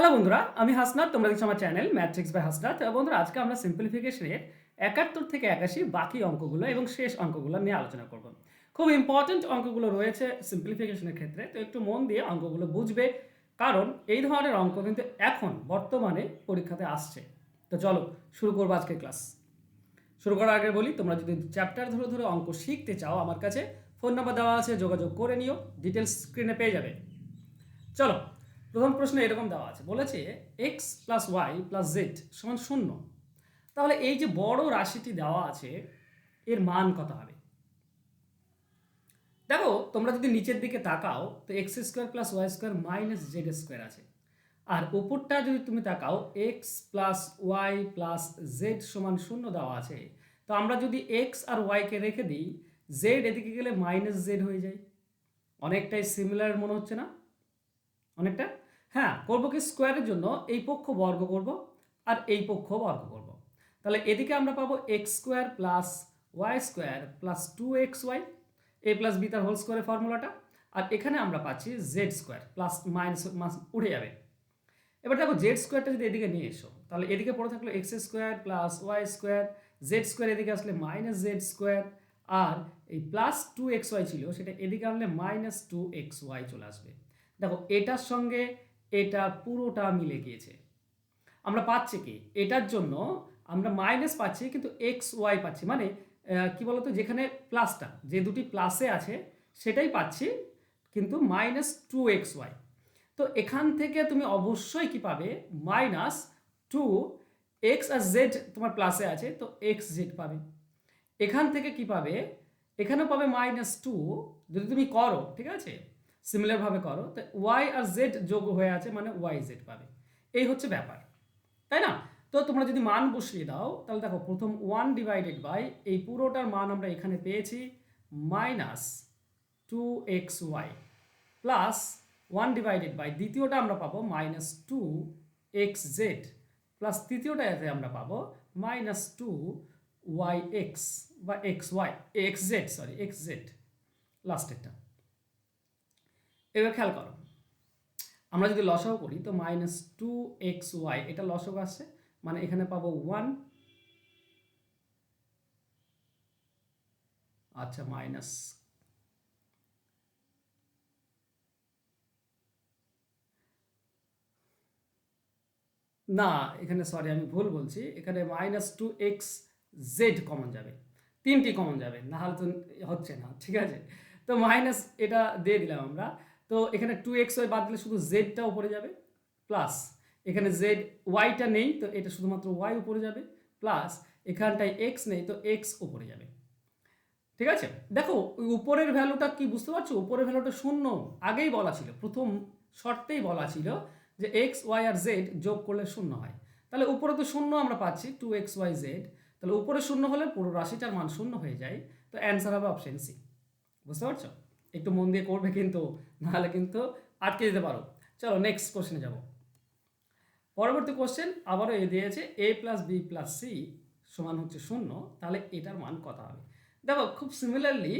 Hello বন্ধুরা, আমি হাসনাত, তোমরা দেখছ আমার চ্যানেল ম্যাট্রিক্স বাই হাসনাত। তো বন্ধুরা, আজকে আমরা সিম্পলিফিকেশনের একাত্তর থেকে একাশি বাকি অঙ্কগুলো এবং শেষ অঙ্কগুলো নিয়ে আলোচনা করব। খুব ইম্পর্ট্যান্ট অঙ্কগুলো রয়েছে সিম্পলিফিকেশনের ক্ষেত্রে, তো একটু মন দিয়ে অঙ্কগুলো বুঝবে, কারণ এই ধরনের অঙ্ক কিন্তু এখন বর্তমানে পরীক্ষাতে আসছে। তো চলো, শুরু করব আজকের ক্লাস শুরু করার আগে বলি, তোমরা যদি চ্যাপ্টার ধরে ধরে অঙ্ক শিখতে চাও আমার কাছে ফোন নাম্বার দেওয়া আছে, যোগাযোগ করে নিও ডিটেলস স্ক্রিনে পেয়ে যাবে। চলো প্রথম প্রশ্ন এরকম দেওয়া আছে, বলেছে X plus Y plus Z সমান শূন্য। তাহলে এই যে বড় রাশিটি দেওয়া আছে, এর মান কত হবে? দেখো, তোমরা যদি নিচের দিকে তাকাও, তো X square plus Y square minus Z square আছে। আর উপরটা যদি তুমি তাকাও X plus Y plus Z সমান শূন্য দেওয়া আছে, তো আমরা যদি এক্স আর ওয়াইকে রেখে দিই জেড এদিকে গেলে মাইনাস জেড হয়ে যায়। অনেকটাই সিমিলার মনে হচ্ছে না? অনেকটা? হ্যাঁ করব কি স্কোয়ারের জন্য এই পক্ষ বর্গ করব আর এই পক্ষ বর্গ করব। তাহলে এদিকে আমরা পাবো X square plus Y square plus two X Y A plus B তার হোল স্কোয়ারের ফর্মুলাটা, আর এখানে আমরা পাচ্ছি জেড স্কোয়ার প্লাস মাইনাস মাস উঠে যাবে। এবার দেখো জেড স্কোয়ারটা যদি এদিকে নিয়ে এসো, তাহলে এদিকে পড়ে থাকল X square plus Y square Z square এদিকে আসলে মাইনাস জেড স্কোয়ার আর এই প্লাস টু এক্স ওয়াই ছিল সেটা এদিকে আনলে মাইনাস টু এক্স ওয়াই চলে আসবে। দেখো এটার সঙ্গে এটা পুরোটা মিলে গিয়েছে। আমরা পাচ্ছি কি? এটার জন্য আমরা মাইনাস পাচ্ছি, কিন্তু এক্স ওয়াই পাচ্ছি। মানে কি বলতো? যেখানে প্লাসটা যে দুটি প্লাসে আছে, সেটাই পাচ্ছি, কিন্তু মাইনাস টু এক্স ওয়াই তো এখান থেকে তুমি অবশ্যই কি পাবে? মাইনাস টু এক্স আর জেড তোমার প্লাসে আছে, তো এক্স জেড পাবে। এখান থেকে কি পাবে? এখানেও পাবে মাইনাস টু যদি তুমি করো, ঠিক আছে? সিমিলারভাবে করো, তো ওয়াই আর জেড যোগ হয়ে আছে মানে ওয়াই জেড পাবে। এই হচ্ছে ব্যাপার, তাই না? তো তোমরা যদি মান বসিয়ে দাও, তাহলে দেখো প্রথম ওয়ান ডিভাইডেড বাই এই পুরোটার মান আমরা এখানে পেয়েছি minus two X Y plus one divided by দ্বিতীয়টা আমরা পাবো minus two X Z plus তৃতীয়টাতে আমরা পাবো মাইনাস টু ওয়াই এক্স বা X Y X Z sorry X Z লাস্টেরটা এবার খেয়াল করো, আমরা যদি লসাও করি তো মাইনাস টু এক্স ওয়াই এটা লসক আসছে মানে এখানে পাবো ওয়ান আচ্ছা মাইনাস না, এখানে সরি আমি ভুল বলছি, এখানে minus two X Z common যাবে, তিনটি কমন যাবে না হলে তো হচ্ছে না, ঠিক আছে? তো মাইনাস এটা দিয়ে দিলাম আমরা তো এখানে টু এক্স ওয়াই বাদ দিলে শুধু জেডটা উপরে যাবে প্লাস এখানে জেড ওয়াইটা নেই, তো এটা শুধুমাত্র ওয়াই উপরে যাবে প্লাস এখানটায় এক্স নেই, তো এক্স উপরে যাবে। ঠিক আছে? দেখো, ওই উপরের ভ্যালুটা কি বুঝতে পারছ? উপরের ভ্যালুটা শূন্য। আগেই বলা ছিল, প্রথম শর্তেই বলা ছিল যে এক্স ওয়াই আর জেড যোগ করলে শূন্য হয়। তাহলে উপরে তো শূন্য আমরা পাচ্ছি টু এক্স ওয়াই জেড তাহলে উপরে শূন্য হলে পুরো রাশিটার মান শূন্য হয়ে যায়। তো অ্যান্সার হবে অপশন সি বুঝতে পারছ? একটু মন দিয়ে করবে কিন্তু, নাহলে কিন্তু আটকে যেতে পারো। চলো নেক্সট কোশ্চেনে যাব। পরবর্তী কোশ্চেন আবারও এ দিয়েছে A plus B plus C সমান হচ্ছে শূন্য, তাহলে এটার মান কত হবে? দেখো, খুব সিমিলারলি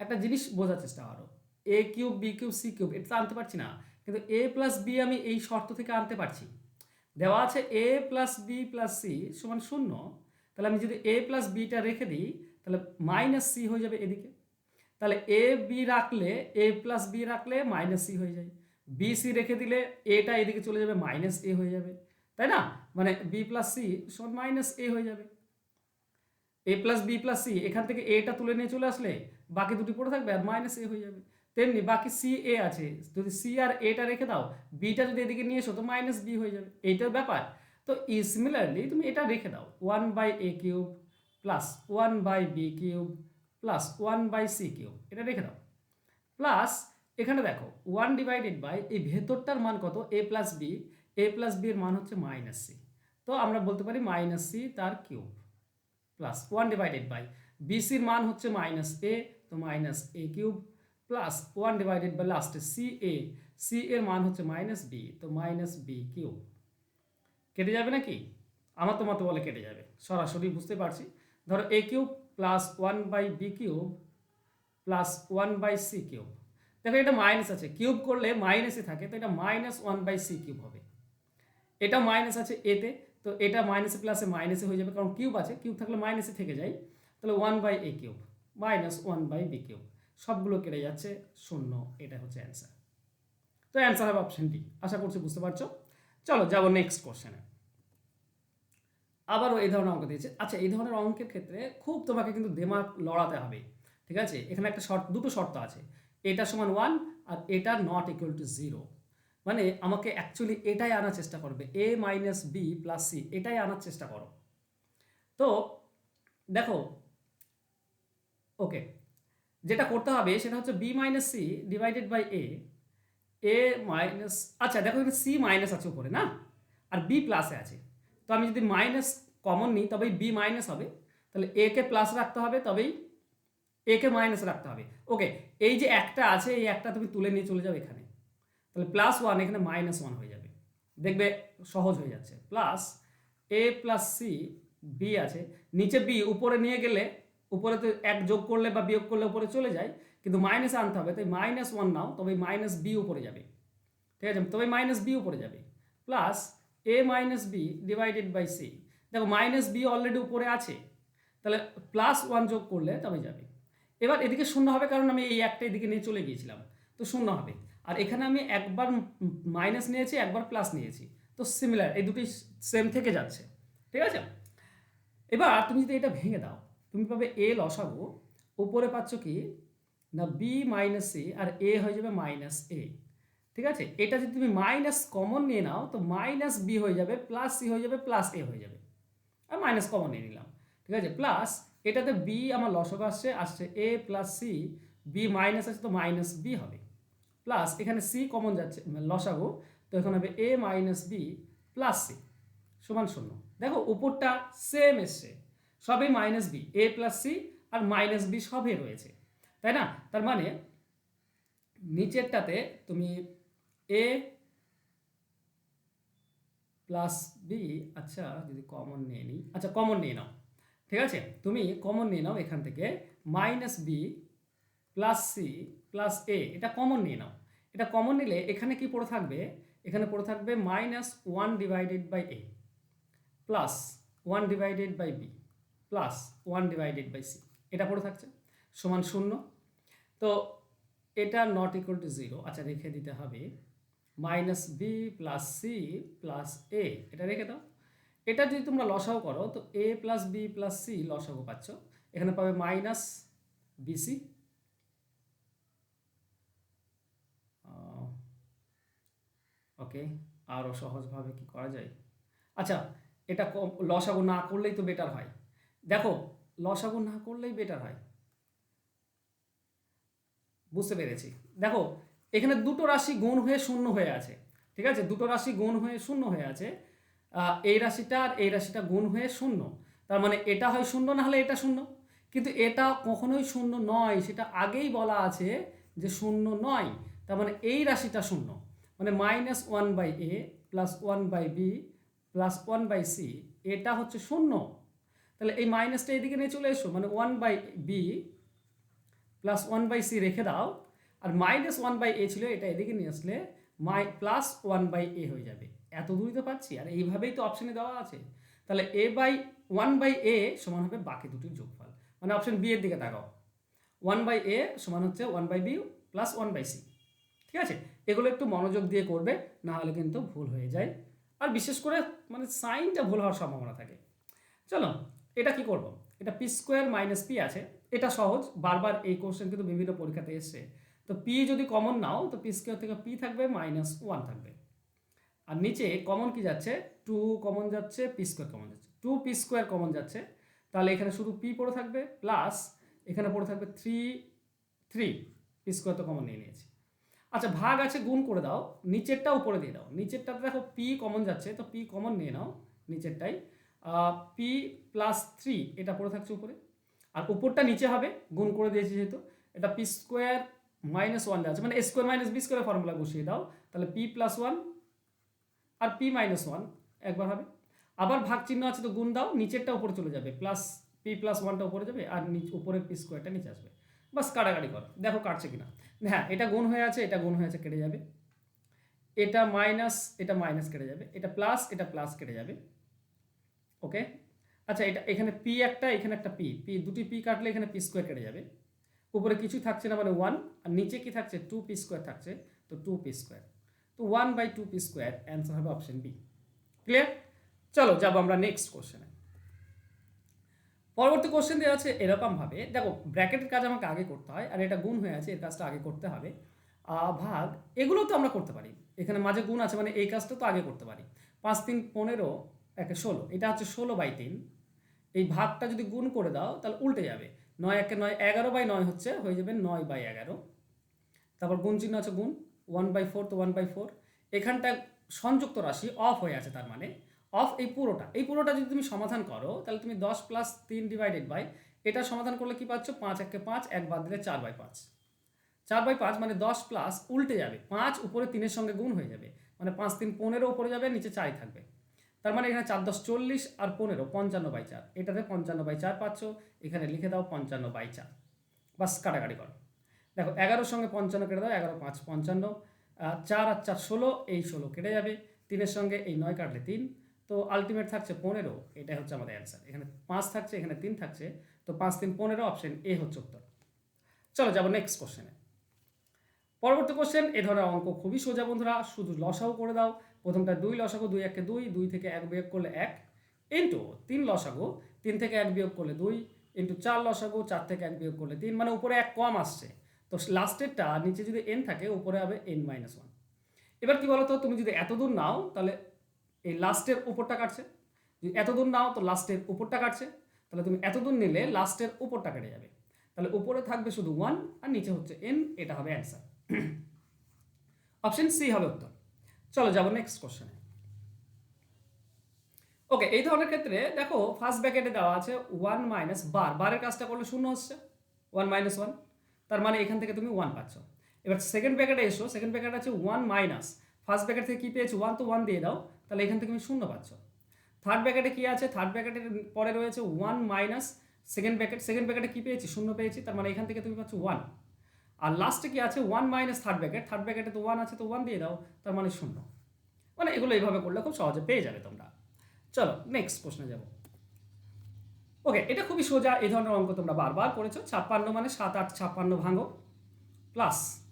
একটা জিনিস বোঝার চেষ্টা করো। A cube B cube C cube এটা তো আনতে পারছি না, কিন্তু এ প্লাস বি আমি এই শর্ত থেকে আনতে পারছি। দেওয়া আছে A plus B plus C সমান শূন্য, তাহলে আমি যদি এ প্লাস বিটা রেখে দিই, তাহলে মাইনাস সি হয়ে যাবে এদিকে। তাহলে এ বি রাখলে এ প্লাস বি রাখলে মাইনাস সি হয়ে যায়। বি সি রেখে দিলে এটা এদিকে চলে যাবে মাইনাস এ হয়ে যাবে। তাই না? মানে বি প্লাস সি সমান মাইনাস এ হয়ে যাবে। A plus B plus C এখান থেকে এটা তুলে নিয়ে চলে আসলে বাকি দুটি পড়ে থাকবে আর মাইনাস এ হয়ে যাবে। তেমনি বাকি সি এ আছে। যদি সি আর এটা রেখে দাও বিটা যদি এদিকে নিয়ে এসো, তো মাইনাস বি হয়ে যাবে। এইটার ব্যাপার। তো সিমিলারলি তুমি এটা রেখে দাও। One by A cube plus one by B cube plus one by C cube. এটা রেখে দাও। প্লাস এখানে দেখো ওয়ান ডিভাইডেড বাই এই ভেতরটার মান কত? A plus B A plus B এর মান হচ্ছে মাইনাস সি তো আমরা বলতে পারি মাইনাস সি তার cube. Plus one divided by বিসির মান হচ্ছে মাইনাস এ তো minus A cube. Plus one divided by লাস্টে সি এ সি এর মান হচ্ছে মাইনাস বি তো মাইনাস বি কিউব। কেটে যাবে নাকি? আমার তো মতো বলে কেটে যাবে। সরাসরি বুঝতে পারছি। ধরো A cube plus one by B cube plus one by C cube দেখো এটা মাইনাস আছে। কিউব করলে মাইনাসে থাকে, তো এটা minus one by C cube হবে। এটা মাইনাস আছে এতে তো এটা মাইনাসে প্লাসে মাইনাসে হয়ে যাবে, কারণ কিউব আছে। কিউব থাকলে মাইনাসে থেকে যায়। তাহলে one by A cube minus one by B cube সবগুলো কেটে যাচ্ছে, শূন্য, এটা হচ্ছে অ্যান্সার তো অ্যান্সার হবে অপশন ডি আশা করছি বুঝতে পারছ। চলো, যাব নেক্সট কোশ্চেনে আবারও এই ধরনের অঙ্ক দিয়েছে। আচ্ছা এই ধরনের অঙ্কের ক্ষেত্রে খুব তোমাকে কিন্তু দেমাগ লড়াতে হবে, ঠিক আছে? এখানে একটা শর্ত, দুটো শর্ত আছে। এটা সমান ওয়ান আর এটা নট ইকুয়াল টু জিরো মানে আমাকে অ্যাকচুয়ালি এটাই আনার চেষ্টা করবে। A minus B plus C এটাই আনার চেষ্টা করো। তো দেখো ওকে যেটা করতে হবে সেটা হচ্ছে B minus C divided by A A minus আচ্ছা দেখো এখানে সি মাইনাস আছে উপরে, না? আর বি প্লাসে আছে। তো আমি যদি মাইনাস কমন নিই, তবেই বি মাইনাস হবে। তাহলে এ কে প্লাস রাখতে হবে, তবেই এ কে মাইনাস রাখতে হবে। ওকে এই যে একটা আছে, এই একটা তুমি তুলে নিয়ে চলে যাও এখানে। তাহলে প্লাস ওয়ান এখানে মাইনাস ওয়ান হয়ে যাবে। দেখবে সহজ হয়ে যাচ্ছে। Plus A plus C B আছে। নিচে বি উপরে নিয়ে গেলে, উপরে তো এক যোগ করলে বা বিয়োগ করলে উপরে চলে যায়, কিন্তু মাইনাস আনতে হবে। তাই মাইনাস ওয়ান নাও তবে মাইনাস বি উপরে যাবে। ঠিক আছে? তবে মাইনাস বি উপরে যাবে। Plus A minus B divided by C দেখো মাইনাস বি অলরেডি উপরে আছে। তাহলে প্লাস ওয়ান যোগ করলে তবে যাবে। এবার এদিকে শূন্য হবে কারণ আমি এই একটা এদিকে নিয়ে চলে গিয়েছিলাম। তো শূন্য হবে। আর এখানে আমি একবার মাইনাস নিয়েছি, একবার প্লাস নিয়েছি। তো সিমিলার এই দুটি সেম থেকে যাচ্ছে। ঠিক আছে? এবার তুমি যদি এটা ভেঙে দাও, তুমি পাবে এ লসাগু। উপরে পাচ্ছ কি? না বি মাইনাস সি আর এ হয়ে যাবে মাইনাস এ ঠিক আছে? এটা যদি তুমি মাইনাস কমন নিয়ে নাও, তো মাইনাস বি হয়ে যাবে প্লাস সি হয়ে যাবে প্লাস এ হয়ে যাবে। আর মাইনাস কমন নিয়ে নিলাম। ঠিক আছে? প্লাস এটাতে বি আমার লসক আসছে আসছে A plus C B minus আছে, তো মাইনাস বি হবে। প্লাস এখানে সি কমন যাচ্ছে, লসাগু, তো এখানে হবে A minus B plus C সমান শূন্য। দেখো, উপরটা সেম এসছে। সবই minus B A plus C R minus B সবই রয়েছে। তাই না? তার মানে নিচেরটাতে তুমি এ প্লাস বি আচ্ছা যদি কমন নিয়ে নিই আচ্ছা কমন নিয়ে নাও, ঠিক আছে? তুমি কমন নিয়ে নাও এখান থেকে minus B plus C plus A এটা কমন নিয়ে নাও। এটা কমন নিলে এখানে কি পড়ে থাকবে? এখানে পড়ে থাকবে minus one divided by A plus one divided by B plus one divided by C এটা পড়ে থাকছে, সমান শূন্য। তো এটা নট ইকুয়াল টু জিরো আচ্ছা রেখে দিতে হবে। Minus B plus C plus A. এটা রেখে দাও। এটা যদি তোমরা লসাও করো, তো A plus B plus C লসাগু পাচ্ছ। এখানে পাবে মাইনাস বিসি ওকে আরও সহজভাবে কি করা যায়? আচ্ছা এটা লসাগু না করলেই তো বেটার হয়। দেখো, লসাগু না করলেই বেটার হয়। বুঝতে পেরেছি। দেখো এখানে দুটো রাশি গুণ হয়ে শূন্য হয়ে আছে, ঠিক আছে? দুটো রাশি গুণ হয়ে শূন্য হয়ে আছে এই রাশিটা আর এই রাশিটা গুণ হয়ে শূন্য। তার মানে এটা হয় শূন্য না হলে এটা শূন্য? কিন্তু এটা কখনোই শূন্য নয়, সেটা আগেই বলা আছে যে শূন্য নয়। তার মানে এই রাশিটা শূন্য। মানে minus one by A plus one by B plus one by C এটা হচ্ছে শূন্য। তাহলে এই মাইনাসটা এদিকে নিয়ে চলে এসো। মানে one by B plus one by C রেখে দাও। আর মাইনাস ওয়ান বাই এ ছিল, এটা এদিকে নিয়ে আসলে মাই প্লাস ওয়ান বাই এ হয়ে যাবে। এত দূরই তো পাচ্ছি, আর এইভাবেই তো অপশানে দেওয়া আছে। তাহলে A by one by A সমান হবে বাকি দুটির যোগফল। মানে অপশন বি এর দিকে তাকাও। ওয়ান বাই এ সমান হচ্ছে one by B plus one by C ঠিক আছে? এগুলো একটু মনোযোগ দিয়ে করবে, না হলে কিন্তু ভুল হয়ে যায়। আর বিশেষ করে মানে সাইনটা ভুল হওয়ার সম্ভাবনা থাকে। চলো, এটা কি করব? এটা পি স্কোয়ার মাইনাস পি আছে। এটা সহজ, বারবার এই কোশ্চেন কিন্তু বিভিন্ন পরীক্ষাতে এসছে। তো পি যদি কমন নাও, তো পি স্কোয়ার থেকে পি থাকবে মাইনাস ওয়ান থাকবে। আর নিচে কমন কি যাচ্ছে? টু কমন যাচ্ছে পি স্কোয়ার কমন যাচ্ছে। টু পি স্কোয়ার কমন যাচ্ছে, তাহলে এখানে শুধু পি পড়ে থাকবে প্লাস এখানে পড়ে থাকবে থ্রি থ্রি পি স্কোয়ার তো কমন নিয়ে নিয়েছি। আচ্ছা ভাগ আছে, গুণ করে দাও, নিচেরটা উপরে দিয়ে দাও। নিচেরটাতে দেখো পি কমন যাচ্ছে, তো পি কমন নিয়ে নাও, নিচেরটাই। পি প্লাস থ্রি এটা পড়ে থাকছে উপরে। আর উপরটা নিচে হবে, গুণ করে দিয়েছি যেহেতু, এটা পি স্কোয়ার মাইনাস ওয়ান যাচ্ছে মানে square minus B square formula বসিয়ে দাও। তাহলে পি প্লাস ওয়ান আর পি মাইনাস ওয়ান একবার হবে আবার ভাগ চিহ্ন আছে তো গুণ দাও, নিচেরটা উপরে চলে যাবে। প্লাস পি প্লাস ওয়ানটা উপরে যাবে আর নিচ উপরে পি স্কোয়ারটা নিচে আসবে। বাস কাটাকাটি করো। দেখো কাটছে কিনা। হ্যাঁ এটা গুণ হয়ে আছে, এটা গুণ হয়ে আছে, কেটে যাবে। এটা মাইনাস এটা মাইনাস কেটে যাবে। এটা প্লাস এটা প্লাস কেটে যাবে। ওকে আচ্ছা এটা এখানে পি একটা, এখানে একটা পি পি দুটি পি কাটলে এখানে পি স্কোয়ার কেটে যাবে। উপরে কিছু থাকছে না মানে ওয়ান আর নিচে কি থাকছে? টু পি স্কোয়ার থাকছে, তো টু পি স্কোয়ার তো one by two P square answer হবে অপশন বি ক্লিয়ার চলো, যাব আমরা নেক্সট কোশ্চেনে পরবর্তী কোশ্চেন দেওয়া আছে এরকমভাবে, দেখো, ব্র্যাকেটের কাজ আমাকে আগে করতে হয়, আর এটা গুণ হয়ে আছে, এর কাজটা আগে করতে হবে। ভাগ, এগুলো তো আমরা করতে পারি। এখানে মাঝে গুণ আছে মানে এই কাজটা তো আগে করতে পারি। পাঁচ তিন পনেরো, একে ষোলো, এটা হচ্ছে ষোলো বাই তিন। এই ভাগটা যদি গুণ করে দাও, তাহলে উল্টে যাবে। নয় একে নয়, এগারো বাই নয় হচ্ছে, হয়ে যাবে নয় বাই এগারো। তারপর গুণ চিহ্ন আছে গুণ ওয়ান বাই ফোর তো ওয়ান বাই ফোর এখানটা সংযুক্ত রাশি অফ হয়ে আছে তার মানে অফ এই পুরোটা। এই পুরোটা যদি তুমি সমাধান করো, তাহলে তুমি দশ প্লাস তিন ডিভাইডেড বাই এটা সমাধান করলে কি পাচ্ছ? পাঁচ একে পাঁচ, এক বাদ দিলে চার বাই পাঁচ। চার বাই পাঁচ মানে দশ প্লাস উল্টে যাবে। পাঁচ উপরে তিনের সঙ্গে গুণ হয়ে যাবে। মানে পাঁচ তিন পনেরো উপরে যাবে, নিচে চারই থাকবে। তার মানে এখানে চার দশ চল্লিশ আর পনেরো, পঞ্চান্ন বাই চার। এটাতে পঞ্চান্ন বাই চার পাচ্ছ, এখানে লিখে দাও পঞ্চান্ন বাই চার। বাস কাটাকাটি করো। দেখো, এগারোর সঙ্গে পঞ্চান্ন কেটে দাও, এগারো পাঁচ পঞ্চান্ন। চার আর চার ষোলো, এই ষোলো কেটে যাবে। তিনের সঙ্গে এই নয় কাটলে তিন। তো আলটিমেট থাকছে পনেরো, এটাই হচ্ছে আমাদের অ্যান্সার এখানে পাঁচ থাকছে, এখানে তিন থাকছে। তো পাঁচ, তিন, পনেরো অপশন এ হচ্ছে উত্তর। চলো যাব নেক্সট কোশ্চেনে পরবর্তী কোশ্চেন এ ধরনের অঙ্ক খুবই সোজা বন্ধুরা, শুধু লসাও করে দাও। প্রথমটা দুই লসাগু, দুই একে দুই দুই থেকে এক বিয়োগ করলে এক ইন্টু তিন লসাগু, তিন থেকে এক বিয়োগ করলে দুই ইন্টু চার লসাগু, চার থেকে এক বিয়োগ করলে তিন মানে উপরে এক কম আসছে। তো লাস্টেরটা নিচে যদি এন থাকে, উপরে হবে এন মাইনাস ওয়ান এবার কি বলতো, তুমি যদি এত দূর নাও, তাহলে এই লাস্টের উপরটা কাটছে। যদি এত দূর নাও, তো লাস্টের উপরটা কাটছে। তাহলে তুমি এত দূর নিলে লাস্টের উপরটা কেটে যাবে। তাহলে উপরে থাকবে শুধু ওয়ান আর নিচে হচ্ছে এন এটা হবে অ্যান্সার অপশন সি হবে উত্তর। চলো যাব নেক্সট কোশ্চেনে ওকে এই ধরনের ক্ষেত্রে দেখো ফার্স্ট ব্র্যাকেটে দেওয়া আছে ওয়ান মাইনাস বার বারের কাজটা করলে শূন্য হচ্ছে। ওয়ান মাইনাস ওয়ান তার মানে এখান থেকে তুমি ওয়ান পাচ্ছ। এবার সেকেন্ড ব্র্যাকেটে এসো সেকেন্ড ব্র্যাকেট আছে ওয়ান মাইনাস ফার্স্ট ব্র্যাকেট থেকে কী পেয়েছ? ওয়ান তো ওয়ান দিয়ে দাও, তাহলে এখান থেকে তুমি শূন্য পাচ্ছ। থার্ড ব্র্যাকেটে কী আছে? থার্ড ব্র্যাকেটের পরে রয়েছে one minus second bracket second ব্র্যাকেটে কী পেয়েছি? শূন্য পেয়েছি, তার মানে এখান থেকে তুমি পাচ্ছ ওয়ান আর লাস্টে কি আছে? One minus third bracket third ব্র্যাকেটে তো ওয়ান আছে, তো ওয়ান দিয়ে দাও। তার মানে শূন্য। মানে এগুলো এইভাবে করলে খুব সহজে পেয়ে যাবে তোমরা। চলো নেক্সট প্রশ্নে যাব। ওকে এটা খুবই সোজা। এই ধরনের অঙ্ক তোমরা বারবার করেছ। ছাপ্পান্ন মানে সাত, আট, ছাপ্পান্ন ভাঙো। প্লাস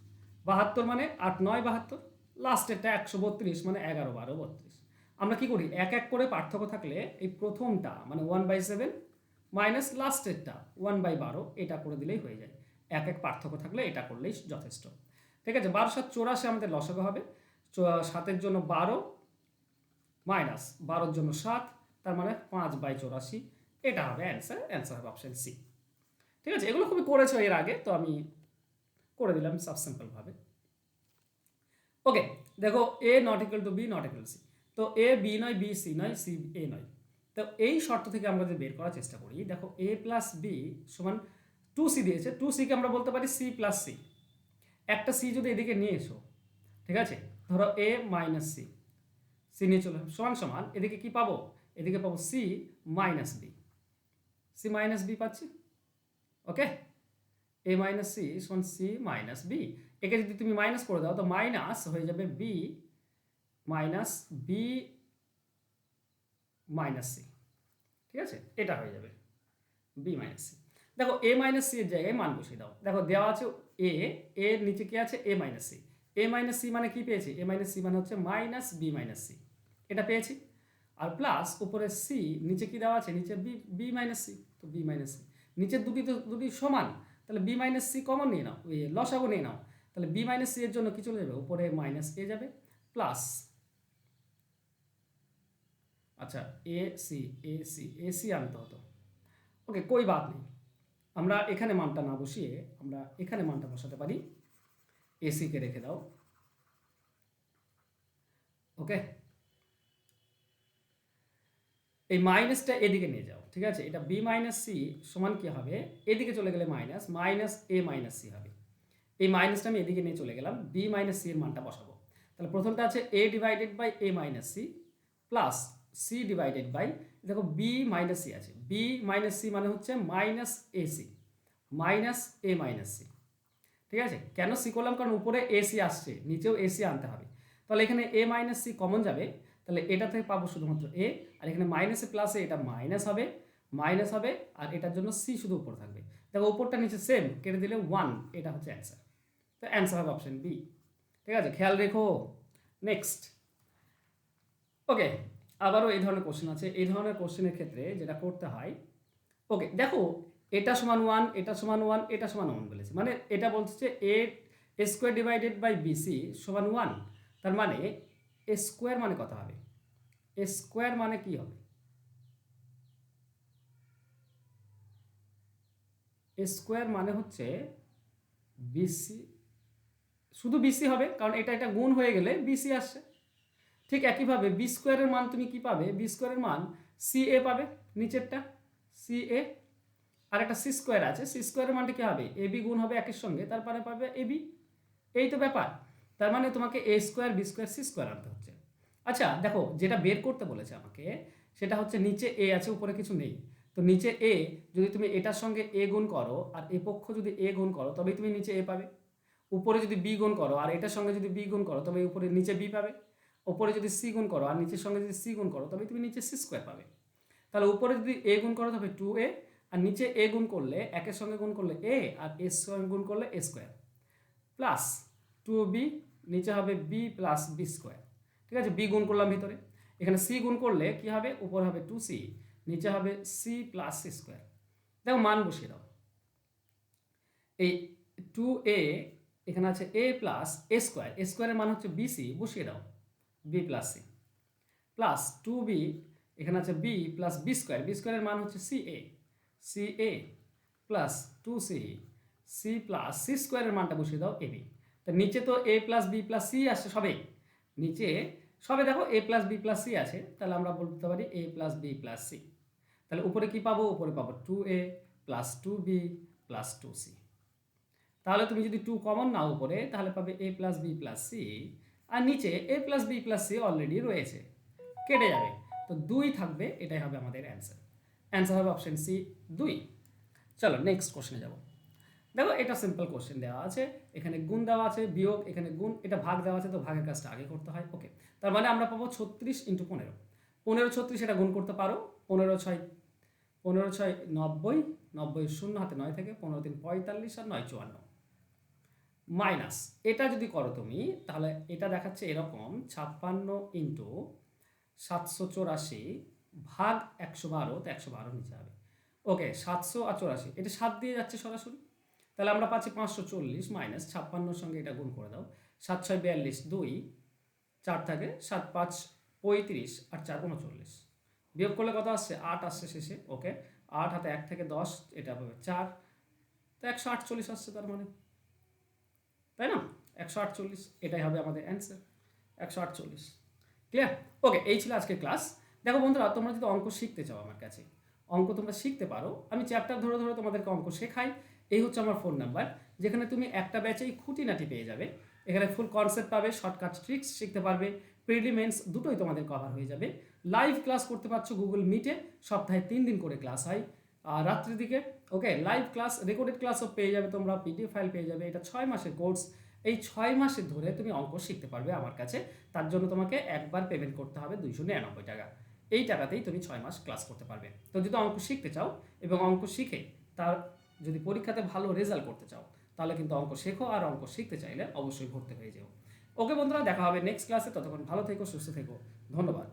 বাহাত্তর মানে আট, নয়, বাহাত্তর। লাস্টেরটা একশো বত্রিশ মানে এগারো, বারো, বত্রিশ। আমরা কি করি? এক এক করে পার্থক্য থাকলে এই প্রথমটা মানে ওয়ান বাই সেভেন মাইনাস লাস্টেরটা ওয়ান বাই বারো, এটা করে দিলেই হয়ে যায়। এক এক পার্থক্য থাকলে এটা করলেই যথেষ্ট। ঠিক আছে, বারো সাত চৌরাশি আমাদের লসাগু হবে। সাতের জন্য বারো, মাইনাস বারোর জন্য সাত, তার মানে পাঁচ বাই চৌরাশি। এটা হবে অ্যান্সার অ্যান্সার হবে অপশন সি ঠিক আছে, এগুলো খুবই করেছ এর আগে, তো আমি করে দিলাম সাব সিম্পলভাবে ওকে দেখো A not equal to B not equal C তো এ বি নয় বি সি নয় সি এ নয়। তো এই শর্ত থেকে আমরা যদি বের করার চেষ্টা করি, দেখো এ প্লাস বি সমান টু সি দিয়েছে টু সিকে আমরা বলতে পারি সি প্লাস সি একটা সি যদি এদিকে নিয়ে এসো, ঠিক আছে? ধরো এ মাইনাস সি সি নিয়ে চলে, সমান সমান, এদিকে কি পাবো? এদিকে পাবো C minus B C minus B পাচ্ছি? ওকে এ মাইনাস সি সমান সি মাইনাস বি একে যদি তুমি মাইনাস করে দাও, তো মাইনাস হয়ে যাবে B minus B minus C ঠিক আছে? এটা হয়ে যাবে বি মাইনাস সি দেখো এ মাইনাস সি এর জায়গায় মান বসিয়ে দাও। দেখো দেওয়া আছে এ এর নিচে কি আছে? A minus C A minus C মানে কি পেয়েছি? এ মাইনাস সি মানে হচ্ছে মাইনাস বি মাইনাস সি এটা পেয়েছি। আর প্লাস উপরে সি নিচে কি দেওয়া আছে? নিচে বি বি মাইনাস সি তো বি মাইনাস সি নিচের দুটি তো দুটি সমান। তাহলে বি মাইনাস সি কমন নিয়ে নাও। লসাগু নিয়ে নাও। তাহলে বি মাইনাস সি এর জন্য কি চলে যাবে? উপরে মাইনাস এ যাবে। প্লাস আচ্ছা A C A C A C আনতে হতো। ওকে কই বাদ নেই। আমরা এখানে মানটা না বসিয়ে আমরা এখানে মানটা বসাতে পারি। এসিকে রেখে দাও। ওকে? এই মাইনাসটা এদিকে নিয়ে যাও, ঠিক আছে? এটা বি মাইনাস সি সমান কি হবে? এদিকে চলে গেলে minus minus A minus C হবে। এই মাইনাসটা আমি এদিকে নিয়ে চলে গেলাম বি মাইনাস সি এর মানটা বসাবো। তাহলে প্রথমটা আছে A divided by A minus C plus C divided by দেখো বি মাইনাস সি আছে। বি মাইনাস সি মানে হচ্ছে minus A C minus A minus C ঠিক আছে? কেন সি করলাম? কারণ উপরে এসি আসছে, নিচেও এসি আনতে হবে। তাহলে এখানে এ মাইনাস সি কমন যাবে। তাহলে এটা থেকে পাবো শুধুমাত্র এ আর এখানে মাইনাসে প্লাসে এটা মাইনাস হবে মাইনাস হবে, আর এটার জন্য সি শুধু উপর থাকবে। দেখো, উপরটা নিচে সেম কেটে দিলে ওয়ান এটা হচ্ছে অ্যান্সার তো অ্যান্সার হবে অপশন বি ঠিক আছে? খেয়াল রেখো। নেক্সট ওকে আবারও এই ধরনের কোশ্চেন আছে। এই ধরনের কোশ্চেনের ক্ষেত্রে যেটা করতে হয় ওকে দেখো, এটা সমান ওয়ান এটা সমান ওয়ান এটা সমান ওয়ান বলেছে। মানে এটা বলছে যে A square divided by BC সমান ওয়ান তার মানে এ স্কোয়ার মানে কত হবে? এ স্কোয়ার মানে কি হবে? এ স্কোয়ার মানে হচ্ছে বিসি শুধু বিসি হবে, কারণ এটা একটা গুণ হয়ে গেলে বিসি আসছে। ঠিক একইভাবে বি স্কোয়ারের মান তুমি কি পাবে? বি স্কোয়ারের মান সি এ পাবে, নিচেরটা সি এ আর একটা সি স্কোয়ার আছে সি স্কোয়ারের মানটা কি হবে? এ বি গুণ হবে একের সঙ্গে, তারপরে পাবে এ বি এই তো ব্যাপার, তার মানে তোমাকে A square B square C square আনতে হচ্ছে। আচ্ছা দেখো, যেটা বের করতে বলেছে আমাকে, সেটা হচ্ছে নিচে এ আছে, উপরে কিছু নেই। তো নিচে এ যদি তুমি এটার সঙ্গে এ গুণ করো, আর এ পক্ষ যদি এ গুণ করো, তবেই তুমি নিচে এ পাবে। উপরে যদি বি গুণ করো, আর এটার সঙ্গে যদি বি গুণ করো তবে উপরে নিচে বি পাবে। উপরে যদি সি গুণ করো আর নিচের সঙ্গে যদি সি গুণ করো তবে তুমি নিচে সি স্কোয়ার পাবে। তাহলে উপরে যদি এ গুণ করো তবে টু এ আর নিচে এ গুণ করলে, একের সঙ্গে গুণ করলে এ, আর এর সঙ্গে গুণ করলে A square plus two B নিচে হবে বি প্লাস বি স্কোয়ার ঠিক আছে? বি গুণ করলাম ভিতরে। এখানে সি গুণ করলে কি হবে? উপরে হবে টু সি নিচে হবে সি প্লাস সি স্কোয়ার দেখো, মান বসিয়ে দাও। এই টু এ এখানে আছে এ প্লাস এ স্কোয়ার এ স্কোয়ারের মান হচ্ছে বিসি বসিয়ে দাও। B plus C plus two B এখানে আছে B plus B square B স্কোয়ারের মান হচ্ছে C A C A plus two C C plus C স্কোয়ারের মানটা বসিয়ে দাও এ বি তা নিচে তো A plus B plus C আসছে সবে। নিচে, সবে দেখো A plus B plus C আছে, তাহলে আমরা বলতে পারি A plus B plus C তাহলে উপরে কি পাবো? উপরে পাবো two A plus two B plus two C তাহলে তুমি যদি টু কমন নাও উপরে, তাহলে পাবে A plus B plus C আর নিচে A plus B plus C already রয়েছে। কেটে যাবে। তো দুই থাকবে, এটাই হবে আমাদের অ্যান্সার অ্যান্সার হবে অপশন সি দুই। চলো নেক্সট কোশ্চেনে যাব। দেখো এটা সিম্পল কোশ্চেন দেওয়া আছে। এখানে গুণ দেওয়া আছে, বিয়োগ, এখানে গুণ, এটা ভাগ দেওয়া আছে, তো ভাগের কাজটা আগে করতে হয়। ওকে তার মানে আমরা পাবো ছত্রিশ ইন্টু পনেরো। পনেরো, ছত্রিশ, এটা গুণ করতে পারো। পনেরো, ছয় পনেরো, ছয়, নব্বই নব্বই শূন্য হাতে নয় থেকে পনেরো তিন পঁয়তাল্লিশ আর নয় চুয়ান্ন। মাইনাস। এটা যদি করো তুমি, তাহলে এটা দেখাচ্ছে এরকম, ছাপ্পান্ন ইন্টু সাতশো চৌরাশি ভাগ একশো বারো, তো একশো বারো নিচে হবে। ওকে, সাতশো আর চৌরাশি, এটা সাত দিয়ে যাচ্ছে সরাসরি। তাহলে আমরা পাচ্ছি পাঁচশো চল্লিশ মাইনাস ছাপ্পান্নর সঙ্গে এটা গুণ করে দাও। সাত ছয় বিয়াল্লিশ দুই, চার থাকে সাত পাঁচ পঁয়ত্রিশ আর চার উনচল্লিশ। বিয়োগ করলে কত আসছে? আট আসছে শেষে, ওকে। আট হাতে এক থেকে দশ, এটা হবে চার। তো একশো আটচল্লিশ আসছে তার মানে। তাই না? একশো আটচল্লিশ, এটাই হবে আমাদের অ্যান্সার একশো আটচল্লিশ। ক্লিয়ার ওকে এই ছিল আজকের ক্লাস দেখো বন্ধুরা, তোমরা যদি অঙ্ক শিখতে চাও আমার কাছে, অঙ্ক তোমরা শিখতে পারো। আমি চ্যাপ্টার ধরে ধরে তোমাদেরকে অঙ্ক শেখাই। এই হচ্ছে আমার ফোন নাম্বার যেখানে তুমি একটা ব্যাচেই খুঁটিনাটি পেয়ে যাবে। এখানে ফুল কনসেপ্ট পাবে শর্টকাট ট্রিক্স শিখতে পারবে প্রিলিমেন্টস দুটোই তোমাদের কভার হয়ে যাবে। লাইভ ক্লাস করতে পারছ গুগল মিটে সপ্তাহে তিন দিন করে ক্লাস হয়। রাত্রির দিকে ওকে লাইভ ক্লাস রেকর্ডেড ক্লাসও পেয়ে যাবে তোমরা পিডিএফ ফাইল পেয়ে যাবে। এটা ছয় মাসের কোর্স এই ছয় মাসে ধরে তুমি অঙ্ক শিখতে পারবে আমার কাছে। তার জন্য তোমাকে একবার পেমেন্ট করতে হবে দুইশো নিরানব্বই টাকা। এই টাকাতেই তুমি ছয় মাস ক্লাস করতে পারবে। তো যদি অঙ্ক শিখতে চাও এবং অঙ্ক শিখে তার যদি পরীক্ষাতে ভালো রেজাল্ট করতে চাও, তাহলে কিন্তু অঙ্ক শেখো আর অঙ্ক শিখতে চাইলে অবশ্যই ভর্তি হয়ে যাও। ওকে বন্ধুরা, দেখা হবে নেক্সট ক্লাসে ততক্ষণ ভালো থেকো, সুস্থ থেকো। ধন্যবাদ।